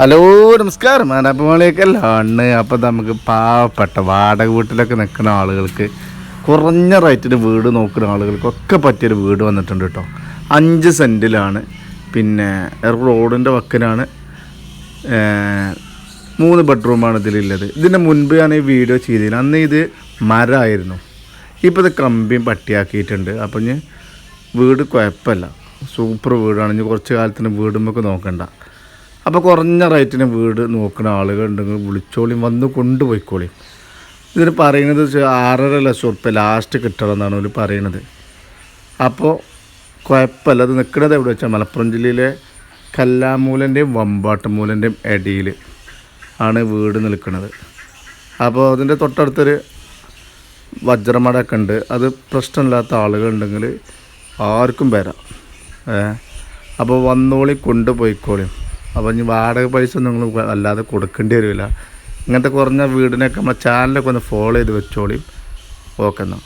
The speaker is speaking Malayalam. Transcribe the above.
ഹലോ നമസ്കാരം. അനപ്പമളിയൊക്കെയല്ല ആണ് അപ്പം നമുക്ക് പാവപ്പെട്ട വാടക വീട്ടിലൊക്കെ നിൽക്കുന്ന ആളുകൾക്ക് കുറഞ്ഞ റേറ്റിന് വീട് നോക്കുന്ന ആളുകൾക്കൊക്കെ പറ്റിയൊരു വീട് വന്നിട്ടുണ്ട് കേട്ടോ. അഞ്ച് സെന്റിലാണ് പിന്നെ റോഡിന്റെ വക്കിനാണ് ഏർ, മൂന്ന് ബെഡ്റൂമാണ് ഇതിലുള്ളത്. ഇതിന്റെ മുൻപ് ഞാൻ ഈ വീഡിയോ ചെയ്തില്ല അന്ന് ഇത് മരമായിരുന്നു. ഇപ്പോൾ ഇത് കമ്പിയും പട്ടിയാക്കിയിട്ടുണ്ട്. അപ്പം ഞാൻ വീട് കുഴപ്പമില്ല. സൂപ്പർ വീടാണ്. ഇനി കുറച്ച് കാലത്തിന് വീടുമ്പോൾ നോക്കണ്ട. അപ്പോൾ കുറഞ്ഞ റേറ്റിന് വീട് നോക്കുന്ന ആളുകൾ ഉണ്ടെങ്കിൽ വിളിച്ചോളിയും വന്ന് കൊണ്ടുപോയിക്കോളിയും ഇതിന് പറയുന്നത് ആറര ലക്ഷം ഉറുപ്പ്യ ലാസ്റ്റ് കിട്ടണമെന്നാണ് അവർ പറയണത് അപ്പോൾ കുഴപ്പമില്ല. അത് നിൽക്കുന്നത് എവിടെ വെച്ചാൽ മലപ്പുറം ജില്ലയിലെ കല്ലാമൂലന്റെയും വമ്പാട്ടുമൂലന്റെയും ഇടയിൽ ആണ് വീട് നിൽക്കുന്നത് അപ്പോൾ അതിന്റെ തൊട്ടടുത്തൊരു വജ്രമടൊക്കെ ഉണ്ട് അത് പ്രശ്നമില്ലാത്ത ആളുകളുണ്ടെങ്കിൽ ആർക്കും വരാം. അപ്പോൾ വന്നോളി കൊണ്ടുപോയിക്കോളിയും അപ്പോൾ ഇനി വാടക പൈസ നിങ്ങൾ അല്ലാതെ കൊടുക്കേണ്ടി വരില്ല. ഇങ്ങനത്തെ കുറഞ്ഞ വീടിനൊക്കെ നമ്മളെ ചാനലൊക്കെ ഒന്ന് ഫോളോ ചെയ്ത് വെച്ചോളിയും ഓക്കെ എന്നാൽ